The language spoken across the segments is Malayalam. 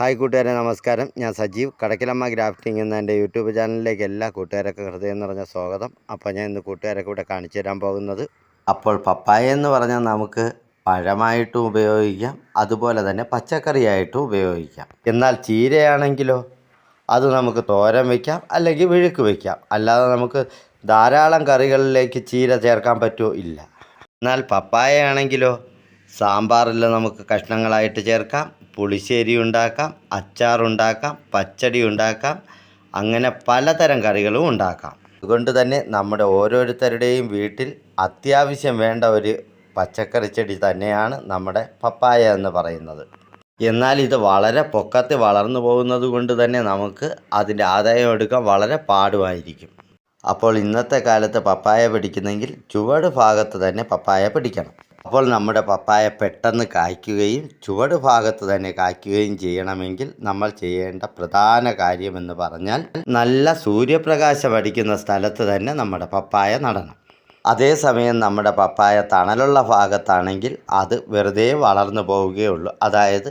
ഹായ് കൂട്ടുകാരെ നമസ്കാരം. ഞാൻ സജീവ്. കടക്കിലമ്മ ഗ്രാഫ്റ്റിംഗ് എന്ന എന്റെ യൂട്യൂബ് ചാനലിലേക്ക് എല്ലാ കൂട്ടുകാരൊക്കെ ഹൃദയം നിറഞ്ഞ സ്വാഗതം. അപ്പോൾ ഞാൻ ഇന്ന് കൂട്ടുകാരൊക്കെ ഇവിടെ കാണിച്ചു തരാൻ പോകുന്നത് അപ്പോൾ പപ്പായ എന്ന് പറഞ്ഞാൽ നമുക്ക് പഴമായിട്ടും ഉപയോഗിക്കാം അതുപോലെ തന്നെ പച്ചക്കറിയായിട്ടും ഉപയോഗിക്കാം. എന്നാൽ ചീരയാണെങ്കിലോ അത് നമുക്ക് തോരൻ വയ്ക്കാം അല്ലെങ്കിൽ വിഴുക്ക് വയ്ക്കാം അല്ലാതെ നമുക്ക് ധാരാളം കറികളിലേക്ക് ചീര ചേർക്കാൻ പറ്റുമോ? ഇല്ല. എന്നാൽ പപ്പായ ആണെങ്കിലോ സാമ്പാറിൽ നമുക്ക് കഷ്ണങ്ങളായിട്ട് ചേർക്കാം. പുളിശ്ശേരി ഉണ്ടാക്കാം അച്ചാറുണ്ടാക്കാം പച്ചടി ഉണ്ടാക്കാം അങ്ങനെ പലതരം കറികളും ഉണ്ടാക്കാം. അതുകൊണ്ട് തന്നെ നമ്മുടെ ഓരോരുത്തരുടെയും വീട്ടിൽ അത്യാവശ്യം വേണ്ട ഒരു പച്ചക്കറി ചെടി തന്നെയാണ് നമ്മുടെ പപ്പായ എന്ന് പറയുന്നത്. എന്നാൽ ഇത് വളരെ പൊക്കത്തിൽ വളർന്നു പോകുന്നത് കൊണ്ട് തന്നെ നമുക്ക് അതിന്റെ ആദായം എടുക്കാൻ വളരെ പാടുമായിരിക്കും. അപ്പോൾ ഇന്നത്തെ കാലത്ത് പപ്പായ പിടിക്കുന്നെങ്കിൽ ചുവട് ഭാഗത്ത് തന്നെ പപ്പായ പിടിക്കണം. അപ്പോൾ നമ്മുടെ പപ്പായ പെട്ടെന്ന് കായ്ക്കുകയും ചുവട് ഭാഗത്ത് തന്നെ കായ്ക്കുകയും ചെയ്യണമെങ്കിൽ നമ്മൾ ചെയ്യേണ്ട പ്രധാന കാര്യമെന്ന് പറഞ്ഞാൽ നല്ല സൂര്യപ്രകാശം അടിക്കുന്ന സ്ഥലത്ത് തന്നെ നമ്മുടെ പപ്പായ നടണം. അതേസമയം നമ്മുടെ പപ്പായ തണലുള്ള ഭാഗത്താണെങ്കിൽ അത് വെറുതെ വളർന്നു പോവുകയുള്ളൂ അതായത്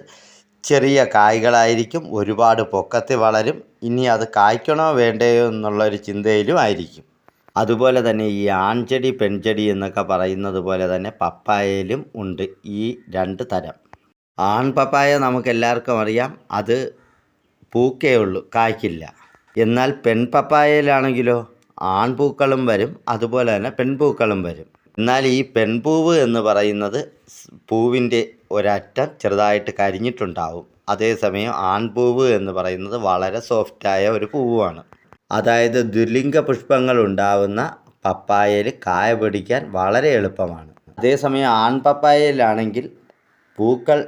ചെറിയ കായ്കളായിരിക്കും ഒരുപാട് പൊക്കത്തിൽ വളരും ഇനി അത് കായ്ക്കണോ വേണ്ടയോ എന്നുള്ളൊരു ചിന്തയിലും ആയിരിക്കും. അതുപോലെ തന്നെ ഈ ആൺചെടി പെൺചെടി എന്നൊക്കെ പറയുന്നത് പോലെ തന്നെ പപ്പായയിലും ഉണ്ട് ഈ രണ്ട് തരം. ആൺ പപ്പായ നമുക്കെല്ലാവർക്കും അറിയാം. അത് പൂക്കേ ഉള്ളൂ കായ്ക്കില്ല. എന്നാൽ പെൺപപ്പായയിലാണെങ്കിലോ ആൺപൂക്കളും വരും അതുപോലെ തന്നെ പെൺപൂക്കളും വരും. എന്നാൽ ഈ പെൺപൂവ് എന്ന് പറയുന്നത് പൂവിന്റെ ഒരറ്റം ചെറുതായിട്ട് കരിഞ്ഞിട്ടുണ്ടാവും. അതേസമയം ആൺപൂവ് എന്ന് പറയുന്നത് വളരെ സോഫ്റ്റായ ഒരു പൂവാണ്. അതായത് ദ്വിലിംഗ പുഷ്പങ്ങൾ ഉണ്ടാവുന്ന പപ്പായയിൽ കായ പിടിക്കാൻ വളരെ എളുപ്പമാണ്. അതേസമയം ആൺപപ്പായയിലാണെങ്കിൽ പൂക്കൾ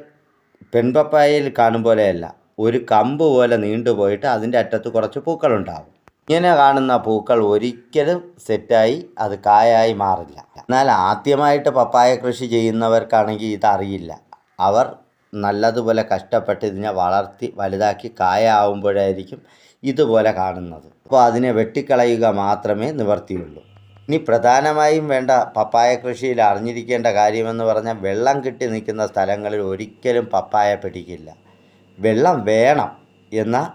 പെൺപപ്പായയിൽ കാണും പോലെയല്ല. ഒരു കമ്പ് പോലെ നീണ്ടുപോയിട്ട് അതിന്റെ അറ്റത്ത് കുറച്ച് പൂക്കൾ പൂക്കളുണ്ടാവും. ഇങ്ങനെ കാണുന്ന പൂക്കൾ ഒരിക്കലും സെറ്റായി അത് കായായി മാറില്ല. എന്നാൽ ആദ്യമായിട്ട് പപ്പായ കൃഷി ചെയ്യുന്നവർക്കാണെങ്കിൽ ഇതറിയില്ല. അവർ നല്ലതുപോലെ കഷ്ടപ്പെട്ട് ഇതിനെ വളർത്തി വലുതാക്കി കായ ആവുമ്പോഴായിരിക്കും ഇതുപോലെ കാണുന്നത്. അപ്പോൾ അതിനെ വെട്ടിക്കളയുക മാത്രമേ നിവർത്തിയുള്ളൂ. ഇനി പ്രധാനമായും വേണ്ട പപ്പായ കൃഷിയിൽ അറിഞ്ഞിരിക്കേണ്ട കാര്യമെന്ന് പറഞ്ഞാൽ വെള്ളം കിട്ടി നിൽക്കുന്ന സ്ഥലങ്ങളിൽ ഒരിക്കലും പപ്പായ പിടിക്കില്ല. വെള്ളം വേണം എന്നാൽ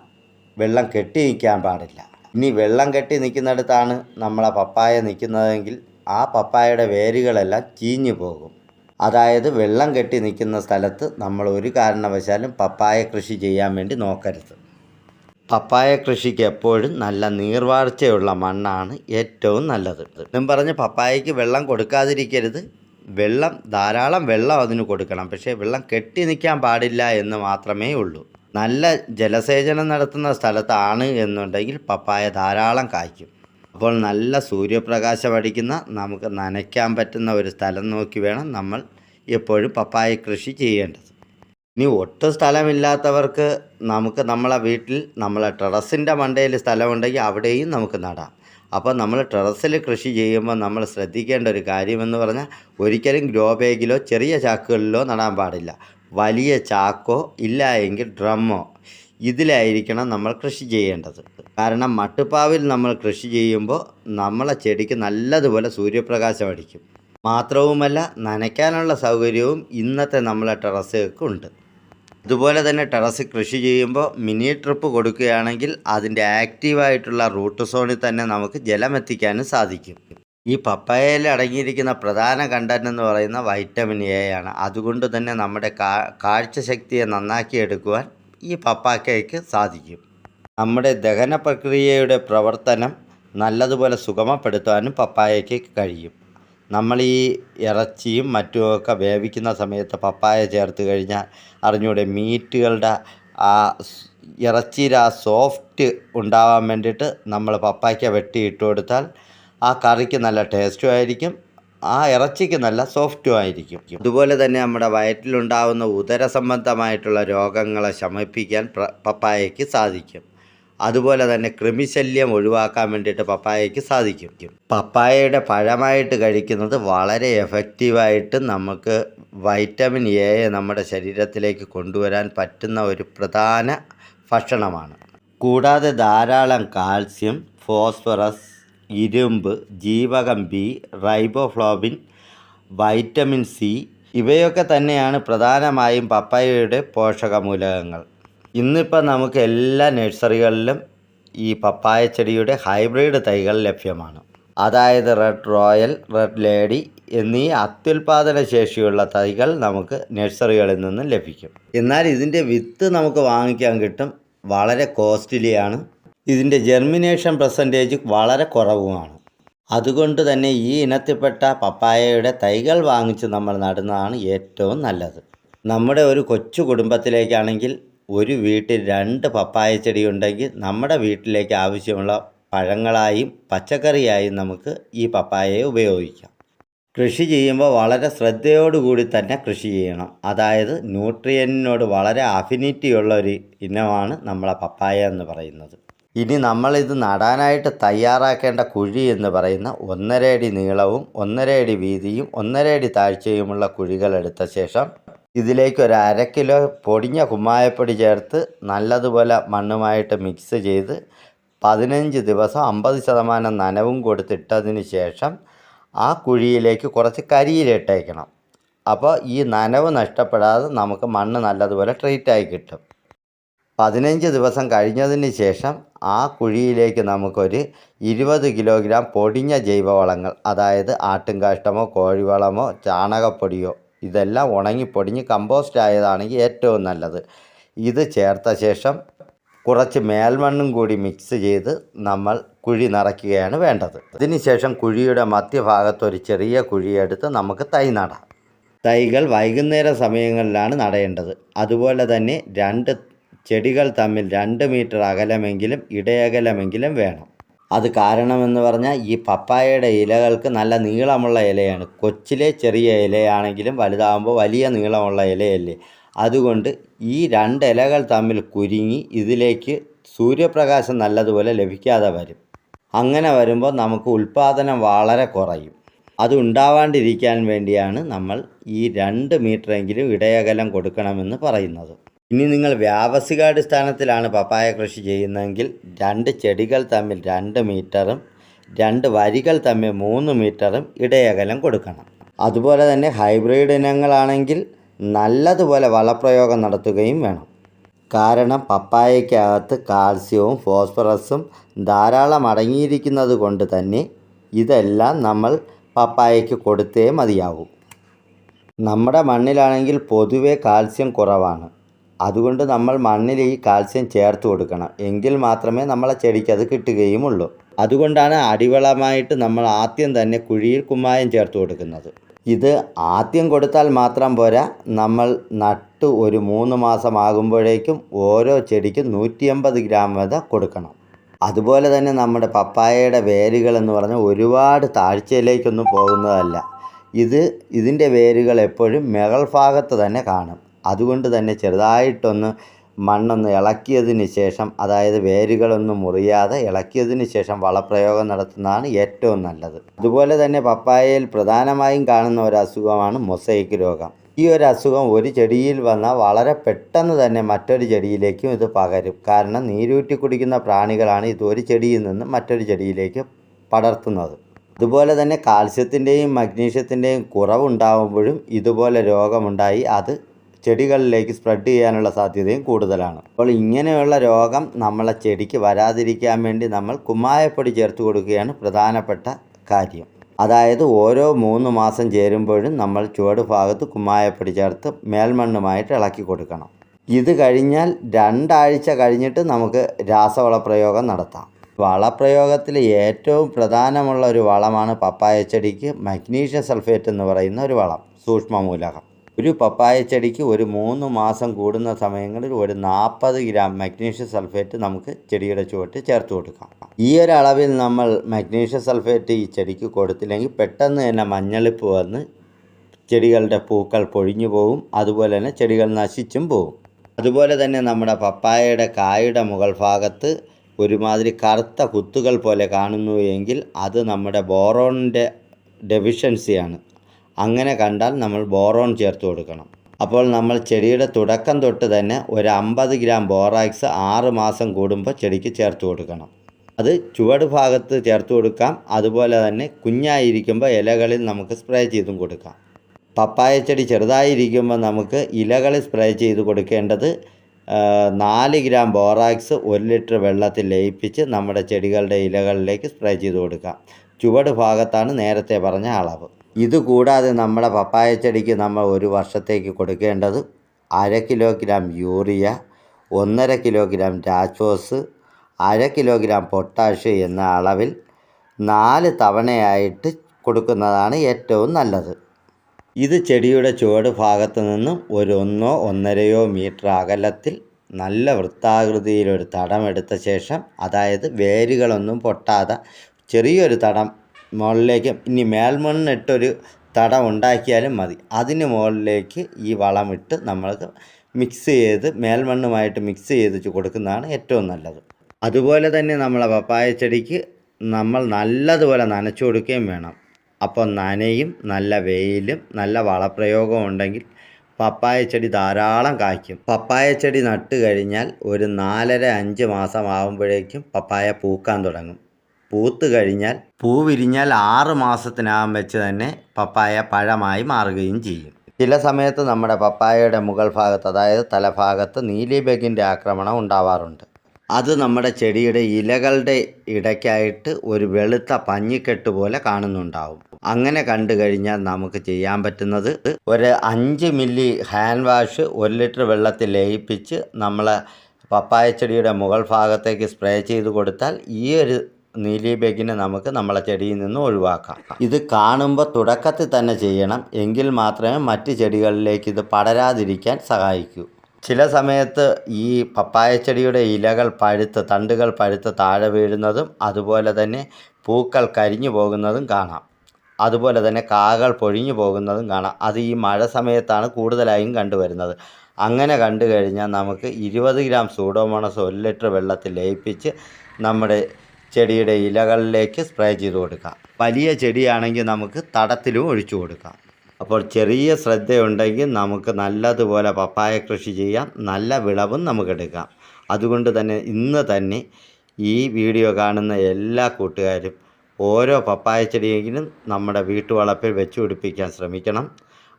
വെള്ളം കെട്ടി നിൽക്കാൻ പാടില്ല. ഇനി വെള്ളം കെട്ടി നിൽക്കുന്നിടത്താണ് നമ്മളെ പപ്പായ നിൽക്കുന്നതെങ്കിൽ ആ പപ്പായയുടെ വേരുകളെല്ലാം ചീഞ്ഞു പോകും. അതായത് വെള്ളം കെട്ടി നിൽക്കുന്ന സ്ഥലത്ത് നമ്മൾ ഒരു കാരണവശാലും പപ്പായ കൃഷി ചെയ്യാൻ വേണ്ടി നോക്കരുത്. പപ്പായ കൃഷിക്ക് എപ്പോഴും നല്ല നീർവാർച്ചയുള്ള മണ്ണാണ് ഏറ്റവും നല്ലത്. എന്നും പറഞ്ഞ് പപ്പായയ്ക്ക് വെള്ളം കൊടുക്കാതിരിക്കരുത്. വെള്ളം ധാരാളം വെള്ളം അതിന് കൊടുക്കണം. പക്ഷേ വെള്ളം കെട്ടി നിൽക്കാൻ പാടില്ല എന്ന് മാത്രമേ ഉള്ളൂ. നല്ല ജലസേചനം നടത്തുന്ന സ്ഥലത്താണ് എന്നുണ്ടെങ്കിൽ പപ്പായ ധാരാളം കായ്ക്കും. അപ്പോൾ നല്ല സൂര്യപ്രകാശം അടിക്കുന്ന നമുക്ക് നനയ്ക്കാൻ പറ്റുന്ന ഒരു സ്ഥലം നോക്കി വേണം നമ്മൾ എപ്പോഴും പപ്പായ കൃഷി ചെയ്യേണ്ടത്. ഇനി ഒട്ടും സ്ഥലമില്ലാത്തവർക്ക് നമുക്ക് നമ്മളെ വീട്ടിൽ നമ്മളെ ടെറസിന്റെ മണ്ടയിൽ സ്ഥലമുണ്ടെങ്കിൽ അവിടെയും നമുക്ക് നടാം. അപ്പോൾ നമ്മൾ ടെറസിൽ കൃഷി ചെയ്യുമ്പോൾ നമ്മൾ ശ്രദ്ധിക്കേണ്ട ഒരു കാര്യമെന്ന് പറഞ്ഞാൽ ഒരിക്കലും ഗ്രോ ബാഗിലോ ചെറിയ ചാക്കുകളിലോ നടാൻ പാടില്ല. വലിയ ചാക്കോ ഇല്ല എങ്കിൽ ഡ്രമ്മോ ഇതിലായിരിക്കണം നമ്മൾ കൃഷി ചെയ്യേണ്ടത്. കാരണം മട്ടുപ്പാവിൽ നമ്മൾ കൃഷി ചെയ്യുമ്പോൾ നമ്മളെ ചെടിക്ക് നല്ലതുപോലെ സൂര്യപ്രകാശം അടിക്കും. മാത്രവുമല്ല നനയ്ക്കാനുള്ള സൗകര്യവും ഇന്നത്തെ നമ്മളെ ടെറസുകൾക്ക് ഉണ്ട്. അതുപോലെ തന്നെ ടെറസ് കൃഷി ചെയ്യുമ്പോൾ മിനി ട്രിപ്പ് കൊടുക്കുകയാണെങ്കിൽ അതിന്റെ ആക്റ്റീവായിട്ടുള്ള റൂട്ട് സോണിൽ തന്നെ നമുക്ക് ജലം എത്തിക്കാനും സാധിക്കും. ഈ പപ്പായയിൽ അടങ്ങിയിരിക്കുന്ന പ്രധാന കണ്ടന്റ് എന്ന് പറയുന്ന വൈറ്റമിൻ എ ആണ്. അതുകൊണ്ട് തന്നെ നമ്മുടെ കാ കാഴ്ചശക്തിയെ നന്നാക്കിയെടുക്കുവാൻ ഈ പപ്പാക്കയ്ക്ക് സാധിക്കും. നമ്മുടെ ദഹന പ്രക്രിയയുടെ പ്രവർത്തനം നല്ലതുപോലെ സുഗമപ്പെടുത്താനും പപ്പായയ്ക്ക് കഴിയും. നമ്മൾ ഈ ഇറച്ചിയും മറ്റുമൊക്കെ വേവിക്കുന്ന സമയത്ത് പപ്പായ ചേർത്ത് കഴിഞ്ഞാൽ അറിഞ്ഞൂടെ മീറ്റുകളുടെ ആ ഇറച്ചിയുടെ ആ സോഫ്റ്റ് ഉണ്ടാവാൻ വേണ്ടിയിട്ട് നമ്മൾ പപ്പായ്ക്ക വെട്ടി ഇട്ട് കൊടുത്താൽ ആ കറിക്ക് നല്ല ടേസ്റ്റും ആയിരിക്കും ആ ഇറച്ചിക്ക് നല്ല സോഫ്റ്റും ആയിരിക്കും. ഇതുപോലെ തന്നെ നമ്മുടെ വയറ്റിലുണ്ടാവുന്ന ഉദര സംബന്ധമായിട്ടുള്ള രോഗങ്ങളെ ശമിപ്പിക്കാൻ പപ്പായയ്ക്ക് സാധിക്കും. അതുപോലെ തന്നെ കൃമിശല്യം ഒഴിവാക്കാൻ വേണ്ടിയിട്ട് പപ്പായയ്ക്ക് സാധിക്കും. പപ്പായയുടെ പഴമായിട്ട് കഴിക്കുന്നത് വളരെ എഫക്റ്റീവായിട്ട് നമുക്ക് വൈറ്റമിൻ എ നമ്മുടെ ശരീരത്തിലേക്ക് കൊണ്ടുവരാൻ പറ്റുന്ന ഒരു പ്രധാന ഭക്ഷണമാണ്. കൂടാതെ ധാരാളം കാൽസ്യം ഫോസ്ഫറസ് ഇരുമ്പ് ജീവകം ബി റൈബോഫ്ലോബിൻ വൈറ്റമിൻ സി ഇവയൊക്കെ തന്നെയാണ് പ്രധാനമായും പപ്പായയുടെ പോഷകമൂലകങ്ങൾ. ഇന്നിപ്പോൾ നമുക്ക് എല്ലാ നഴ്സറികളിലും ഈ പപ്പായ ചെടിയുടെ ഹൈബ്രിഡ് തൈകൾ ലഭ്യമാണ്. അതായത് റെഡ് റോയൽ റെഡ് ലേഡി എന്നീ അത്യുൽപാദന ശേഷിയുള്ള തൈകൾ നമുക്ക് നഴ്സറികളിൽ നിന്നും ലഭിക്കും. എന്നാൽ ഇതിന്റെ വിത്ത് നമുക്ക് വാങ്ങിക്കാൻ കിട്ടും വളരെ കോസ്റ്റ്ലിയാണ്. ഇതിന്റെ ജെർമിനേഷൻ പെർസെന്റേജ് വളരെ കുറവുമാണ്. അതുകൊണ്ട് തന്നെ ഈ ഇനത്തിൽപ്പെട്ട പപ്പായയുടെ തൈകൾ വാങ്ങിച്ച് നമ്മൾ നടുന്നതാണ് ഏറ്റവും നല്ലത്. നമ്മുടെ ഒരു കൊച്ചു കുടുംബത്തിലേക്കാണെങ്കിൽ ഒരു വീട്ടിൽ രണ്ട് പപ്പായ ചെടി ഉണ്ടെങ്കിൽ നമ്മുടെ വീട്ടിലേക്ക് ആവശ്യമുള്ള പഴങ്ങളായും പച്ചക്കറിയായും നമുക്ക് ഈ പപ്പായയെ ഉപയോഗിക്കാം. കൃഷി ചെയ്യുമ്പോൾ വളരെ ശ്രദ്ധയോടുകൂടി തന്നെ കൃഷി ചെയ്യണം. അതായത് ന്യൂട്രിയനോട് വളരെ അഫിനിറ്റിയുള്ള ഒരു ഇനമാണ് നമ്മളെ പപ്പായ എന്ന് പറയുന്നത്. ഇനി നമ്മളിത് നടാനായിട്ട് തയ്യാറാക്കേണ്ട കുഴി എന്ന് പറയുന്ന ഒന്നര അടി നീളവും ഒന്നര അടി വീതിയും ഒന്നര അടി താഴ്ചയുമുള്ള കുഴികൾ എടുത്ത ശേഷം ഇതിലേക്ക് ഒരു അര കിലോ പൊടിഞ്ഞ കുമ്മായപ്പൊടി ചേർത്ത് നല്ലതുപോലെ മണ്ണുമായിട്ട് മിക്സ് ചെയ്ത് പതിനഞ്ച് ദിവസം അമ്പത് ശതമാനം നനവും കൊടുത്തിട്ടതിന് ശേഷം ആ കുഴിയിലേക്ക് കുറച്ച് കരിയിലിട്ടേക്കണം അപ്പോൾ ഈ നനവ് നഷ്ടപ്പെടാതെ നമുക്ക് മണ്ണ് നല്ലതുപോലെ ട്രീറ്റായി കിട്ടും. പതിനഞ്ച് ദിവസം കഴിഞ്ഞതിന് ശേഷം ആ കുഴിയിലേക്ക് നമുക്കൊരു ഇരുപത് കിലോഗ്രാം പൊടിഞ്ഞ ജൈവവളങ്ങൾ അതായത് ആട്ടുംകാഷ്ടമോ കോഴിവളമോ ചാണകപ്പൊടിയോ ഇതെല്ലാം ഉണങ്ങി പൊടിഞ്ഞ് കമ്പോസ്റ്റ് ആയതാണെങ്കിൽ ഏറ്റവും നല്ലത്. ഇത് ചേർത്ത ശേഷം കുറച്ച് മേൽമണ്ണും കൂടി മിക്സ് ചെയ്ത് നമ്മൾ കുഴി നിറയ്ക്കുകയാണ് വേണ്ടത്. അതിനുശേഷം കുഴിയുടെ മധ്യഭാഗത്ത് ഒരു ചെറിയ കുഴിയെടുത്ത് നമുക്ക് തൈ നടാം. തൈകൾ വൈകുന്നേര സമയങ്ങളിലാണ് നടേണ്ടത്. അതുപോലെ തന്നെ രണ്ട് ചെടികൾ തമ്മിൽ രണ്ട് മീറ്റർ അകലമെങ്കിലും ഇടയകലമെങ്കിലും വേണം. അത് കാരണമെന്ന് പറഞ്ഞാൽ ഈ പപ്പായയുടെ ഇലകൾക്ക് നല്ല നീളമുള്ള ഇലയാണ്. കൊച്ചിലെ ചെറിയ ഇലയാണെങ്കിലും വലുതാകുമ്പോൾ വലിയ നീളമുള്ള ഇലയല്ലേ. അതുകൊണ്ട് ഈ രണ്ട് ഇലകൾ തമ്മിൽ കുരുങ്ങി ഇതിലേക്ക് സൂര്യപ്രകാശം നല്ലതുപോലെ ലഭിക്കാതെ വരും. അങ്ങനെ വരുമ്പോൾ നമുക്ക് ഉൽപ്പാദനം വളരെ കുറയും. അത് ഉണ്ടാവാണ്ടിരിക്കാൻ വേണ്ടിയാണ് നമ്മൾ ഈ രണ്ട് മീറ്ററെങ്കിലും ഇടയകലം കൊടുക്കണമെന്ന് പറയുന്നത്. ഇനി നിങ്ങൾ വ്യാവസായികാടിസ്ഥാനത്തിലാണ് പപ്പായ കൃഷി ചെയ്യുന്നതെങ്കിൽ രണ്ട് ചെടികൾ തമ്മിൽ രണ്ട് മീറ്ററും രണ്ട് വരികൾ തമ്മിൽ മൂന്ന് മീറ്ററും ഇടയകലം കൊടുക്കണം. അതുപോലെ തന്നെ ഹൈബ്രിഡ് ഇനങ്ങളാണെങ്കിൽ നല്ലതുപോലെ വളപ്രയോഗം നടത്തുകയും വേണം. കാരണം പപ്പായയ്ക്കകത്ത് കാൽസ്യവും ഫോസ്ഫറസും ധാരാളം അടങ്ങിയിരിക്കുന്നത് കൊണ്ട് തന്നെ ഇതെല്ലാം നമ്മൾ പപ്പായയ്ക്ക് കൊടുത്തേ മതിയാവൂ. നമ്മുടെ മണ്ണിലാണെങ്കിൽ പൊതുവെ കാൽസ്യം കുറവാണ്. അതുകൊണ്ട് നമ്മൾ മണ്ണിൽ ഈ കാൽസ്യം ചേർത്ത് കൊടുക്കണം. എങ്കിൽ മാത്രമേ നമ്മളെ ചെടിക്ക് അത് കിട്ടുകയുമുള്ളൂ. അതുകൊണ്ടാണ് അടിവളമായിട്ട് നമ്മൾ ആദ്യം തന്നെ കുഴിയിൽ കുമ്മായം ചേർത്ത് കൊടുക്കുന്നത്. ഇത് ആദ്യം കൊടുത്താൽ മാത്രം പോരാ നമ്മൾ നട്ട് ഒരു മൂന്ന് മാസമാകുമ്പോഴേക്കും ഓരോ ചെടിക്കും നൂറ്റി അമ്പത് ഗ്രാം വീതം കൊടുക്കണം. അതുപോലെ തന്നെ നമ്മുടെ പപ്പായയുടെ വേരുകൾ എന്ന് പറഞ്ഞാൽ ഒരുപാട് താഴ്ചയിലേക്കൊന്നും പോകുന്നതല്ല. ഇത് ഇതിന്റെ വേരുകൾ എപ്പോഴും മെകൾ ഭാഗത്ത് തന്നെ കാണും. അതുകൊണ്ട് തന്നെ ചെറുതായിട്ടൊന്ന് മണ്ണൊന്ന് ഇളക്കിയതിന് ശേഷം അതായത് വേരുകളൊന്നും മുറിയാതെ ഇളക്കിയതിന് ശേഷം വളപ്രയോഗം നടത്തുന്നതാണ് ഏറ്റവും നല്ലത്. അതുപോലെ തന്നെ പപ്പായയിൽ പ്രധാനമായും കാണുന്ന ഒരു അസുഖമാണ് മൊസൈക്ക് രോഗം. ഈ ഒരു അസുഖം ഒരു ചെടിയിൽ വന്നാൽ വളരെ പെട്ടെന്ന് തന്നെ മറ്റൊരു ചെടിയിലേക്കും ഇത് പകരും. കാരണം നീരൂറ്റി കുടിക്കുന്ന പ്രാണികളാണ് ഇത് ഒരു ചെടിയിൽ നിന്ന് മറ്റൊരു ചെടിയിലേക്ക് പടർത്തുന്നത്. അതുപോലെ തന്നെ കാൽസ്യത്തിന്റെയും മഗ്നീഷ്യത്തിന്റെയും കുറവുണ്ടാകുമ്പോഴും ഇതുപോലെ രോഗമുണ്ടായി അത് ചെടികളിലേക്ക് സ്പ്രെഡ് ചെയ്യാനുള്ള സാധ്യതയും കൂടുതലാണ്. അപ്പോൾ ഇങ്ങനെയുള്ള രോഗം നമ്മളെ ചെടിക്ക് വരാതിരിക്കാൻ വേണ്ടി നമ്മൾ കുമ്മായപ്പൊടി ചേർത്ത് കൊടുക്കുകയാണ് പ്രധാനപ്പെട്ട കാര്യം. അതായത് ഓരോ മൂന്ന് മാസം ചേരുമ്പോഴും നമ്മൾ ചുവട് ഭാഗത്ത് കുമ്മായപ്പൊടി ചേർത്ത് മേൽമണ്ണുമായിട്ട് ഇളക്കി കൊടുക്കണം. ഇത് കഴിഞ്ഞാൽ രണ്ടാഴ്ച കഴിഞ്ഞിട്ട് നമുക്ക് രാസവള പ്രയോഗം നടത്താം. വളപ്രയോഗത്തിൽ ഏറ്റവും പ്രധാനമുള്ള ഒരു വളമാണ് പപ്പായ ചെടിക്ക് മഗ്നീഷ്യം സൾഫേറ്റ് എന്ന് പറയുന്ന ഒരു വളം സൂക്ഷ്മമൂലകം. ഒരു പപ്പായ ചെടിക്ക് ഒരു മൂന്ന് മാസം കൂടുന്ന സമയങ്ങളിൽ ഒരു നാൽപ്പത് ഗ്രാം മഗ്നീഷ്യം സൾഫേറ്റ് നമുക്ക് ചെടിയുടെ ചുവട്ട് ചേർത്ത് കൊടുക്കാം. ഈ ഒരു അളവിൽ നമ്മൾ മഗ്നീഷ്യം സൾഫേറ്റ് ഈ ചെടിക്ക് കൊടുത്തില്ലെങ്കിൽ പെട്ടെന്ന് തന്നെ മഞ്ഞളിപ്പ് വന്ന് ചെടികളുടെ പൂക്കൾ പൊഴിഞ്ഞു പോകും അതുപോലെ തന്നെ ചെടികൾ നശിച്ചും പോകും അതുപോലെ തന്നെ നമ്മുടെ പപ്പായയുടെ കായുടെ മുകൾ ഭാഗത്ത് ഒരുമാതിരി കറുത്ത കുത്തുകൾ പോലെ കാണുന്നു എങ്കിൽ അത് നമ്മുടെ ബോറോണിന്റെ ഡെഫിഷ്യൻസിയാണ്. അങ്ങനെ കണ്ടാൽ നമ്മൾ ബോറോൺ ചേർത്ത് കൊടുക്കണം. അപ്പോൾ നമ്മൾ ചെടിയുടെ തുടക്കം തൊട്ട് തന്നെ ഒരു അമ്പത് ഗ്രാം ബോറാക്സ് ആറ് മാസം കൂടുമ്പോൾ ചെടിക്ക് ചേർത്ത് കൊടുക്കണം. അത് ചുവട് ഭാഗത്ത് ചേർത്ത് കൊടുക്കാം. അതുപോലെ തന്നെ കുഞ്ഞായിരിക്കുമ്പോൾ ഇലകളിൽ നമുക്ക് സ്പ്രേ ചെയ്തും കൊടുക്കാം. പപ്പായ ചെടി ചെറുതായിരിക്കുമ്പോൾ നമുക്ക് ഇലകളിൽ സ്പ്രേ ചെയ്ത് കൊടുക്കേണ്ടത് നാല് ഗ്രാം ബോറാക്സ് ഒരു ലിറ്റർ വെള്ളത്തിൽ ലയിപ്പിച്ച് നമ്മുടെ ചെടികളുടെ ഇലകളിലേക്ക് സ്പ്രേ ചെയ്ത് കൊടുക്കാം. ചുവട് ഭാഗത്താണ് നേരത്തെ പറഞ്ഞ അളവ്. ഇതുകൂടാതെ നമ്മുടെ പപ്പായ ചെടിക്ക് നമ്മൾ ഒരു വർഷത്തേക്ക് കൊടുക്കേണ്ടത് അര കിലോഗ്രാം യൂറിയ ഒന്നര കിലോഗ്രാം രാച്ചോസ് അര കിലോഗ്രാം പൊട്ടാഷ് എന്ന അളവിൽ നാല് തവണയായിട്ട് കൊടുക്കുന്നതാണ് ഏറ്റവും നല്ലത്. ഇത് ചെടിയുടെ ചുവട് ഭാഗത്ത് നിന്നും ഒരു ഒന്നോ ഒന്നരയോ മീറ്റർ അകലത്തിൽ നല്ല വൃത്താകൃതിയിലൊരു തടമെടുത്ത ശേഷം അതായത് വേരുകളൊന്നും പൊട്ടാതെ ചെറിയൊരു തടം മുകളിലേക്ക് ഇനി മേൽമണ്ണിട്ടൊരു തടം ഉണ്ടാക്കിയാലും മതി. അതിന് മുകളിലേക്ക് ഈ വളമിട്ട് നമ്മൾക്ക് മിക്സ് ചെയ്ത് മേൽമണ്ണുമായിട്ട് മിക്സ് ചെയ്ത് കൊടുക്കുന്നതാണ് ഏറ്റവും നല്ലത്. അതുപോലെ തന്നെ നമ്മളെ പപ്പായ ചെടിക്ക് നമ്മൾ നല്ലതുപോലെ നനച്ചു കൊടുക്കുകയും വേണം. അപ്പോൾ നനയും നല്ല വെയിലും നല്ല വളപ്രയോഗവും ഉണ്ടെങ്കിൽ പപ്പായ ചെടി ധാരാളം കായ്ക്കും. പപ്പായ ചെടി നട്ട് കഴിഞ്ഞാൽ ഒരു നാലര അഞ്ച് മാസം ആകുമ്പോഴേക്കും പപ്പായ പൂക്കാൻ തുടങ്ങും. പൂത്ത് കഴിഞ്ഞാൽ പൂ വിരിഞ്ഞാൽ ആറ് മാസത്തിനകം വെച്ച് തന്നെ പപ്പായ പഴമായി മാറുകയും ചെയ്യും. ചില സമയത്ത് നമ്മുടെ പപ്പായയുടെ മുകൾ ഭാഗത്ത് അതായത് തലഭാഗത്ത് നീലിബഗിന്റെ ആക്രമണം ഉണ്ടാവാറുണ്ട്. അത് നമ്മുടെ ചെടിയുടെ ഇലകളുടെ ഇടയ്ക്കായിട്ട് ഒരു വെളുത്ത പഞ്ഞിക്കെട്ട് പോലെ കാണുന്നുണ്ടാവും. അങ്ങനെ കണ്ടു കഴിഞ്ഞാൽ നമുക്ക് ചെയ്യാൻ പറ്റുന്നത് ഒരു അഞ്ച് മില്ലി ഹാൻഡ് വാഷ് ഒരു ലിറ്റർ വെള്ളത്തിൽ ലയിപ്പിച്ച് നമ്മൾ പപ്പായ ചെടിയുടെ മുകൾ ഭാഗത്തേക്ക് സ്പ്രേ ചെയ്ത് കൊടുത്താൽ ഈ ഒരു നീലിബെഗിനെ നമുക്ക് നമ്മളെ ചെടിയിൽ നിന്ന് ഒഴിവാക്കാം. ഇത് കാണുമ്പോൾ തുടക്കത്തിൽ തന്നെ ചെയ്യണം. എങ്കിൽ മാത്രമേ മറ്റ് ചെടികളിലേക്ക് ഇത് പടരാതിരിക്കാൻ സഹായിക്കൂ. ചില സമയത്ത് ഈ പപ്പായ ചെടിയുടെ ഇലകൾ പഴുത്ത് തണ്ടുകൾ പഴുത്ത് താഴെ വീഴുന്നതും അതുപോലെ തന്നെ പൂക്കൾ കരിഞ്ഞു പോകുന്നതും കാണാം. അതുപോലെ തന്നെ കാകൾ പൊഴിഞ്ഞു പോകുന്നതും കാണാം. അത് ഈ മഴ സമയത്താണ് കൂടുതലായും കണ്ടുവരുന്നത്. അങ്ങനെ കണ്ടു കഴിഞ്ഞാൽ നമുക്ക് ഇരുപത് ഗ്രാം സൂഡോമോണസ് ഒരു ലിറ്റർ വെള്ളത്തിൽ ലയിപ്പിച്ച് നമ്മുടെ ചെടിയുടെ ഇലകളിലേക്ക് സ്പ്രേ ചെയ്ത് കൊടുക്കാം. വലിയ ചെടിയാണെങ്കിൽ നമുക്ക് തടത്തിലും ഒഴിച്ചു കൊടുക്കാം. അപ്പോൾ ചെറിയ ശ്രദ്ധയുണ്ടെങ്കിൽ നമുക്ക് നല്ലതുപോലെ പപ്പായ കൃഷി ചെയ്യാം. നല്ല വിളവും നമുക്കെടുക്കാം അതുകൊണ്ട് തന്നെ ഇന്ന് തന്നെ ഈ വീഡിയോ കാണുന്ന എല്ലാ കൂട്ടുകാരും ഓരോ പപ്പായ ചെടിയെങ്കിലും നമ്മുടെ വീട്ടുവളപ്പിൽ വെച്ച് പിടിപ്പിക്കാൻ ശ്രമിക്കണം.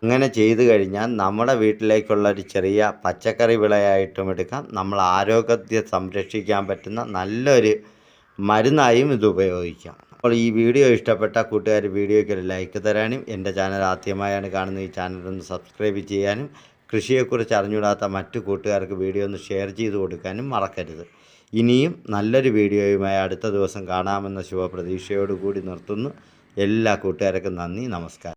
അങ്ങനെ ചെയ്തു കഴിഞ്ഞാൽ നമ്മുടെ വീട്ടിലേക്കുള്ള ഒരു ചെറിയ പച്ചക്കറി വിളയായിട്ടും എടുക്കാം. നമ്മൾ ആരോഗ്യത്തെ സംരക്ഷിക്കാൻ പറ്റുന്ന നല്ലൊരു മരുന്നായും ഇത് ഉപയോഗിക്കാം. അപ്പോൾ ഈ വീഡിയോ ഇഷ്ടപ്പെട്ട കൂട്ടുകാർ വീഡിയോയ്ക്ക് ഒരു ലൈക്ക് തരാനും എന്റെ ചാനൽ ആദ്യമായാണ് കാണുന്നത് ഈ ചാനൽ ഒന്ന് സബ്സ്ക്രൈബ് ചെയ്യാനും കൃഷിയെക്കുറിച്ച് അറിഞ്ഞുകൂടാത്ത മറ്റു കൂട്ടുകാർക്ക് വീഡിയോ ഒന്ന് ഷെയർ ചെയ്ത് കൊടുക്കാനും മറക്കരുത്. ഇനിയും നല്ലൊരു വീഡിയോയുമായി അടുത്ത ദിവസം കാണാമെന്ന ശുഭപ്രതീക്ഷയോടുകൂടി നിർത്തുന്നു. എല്ലാ കൂട്ടുകാർക്കും നന്ദി നമസ്കാരം.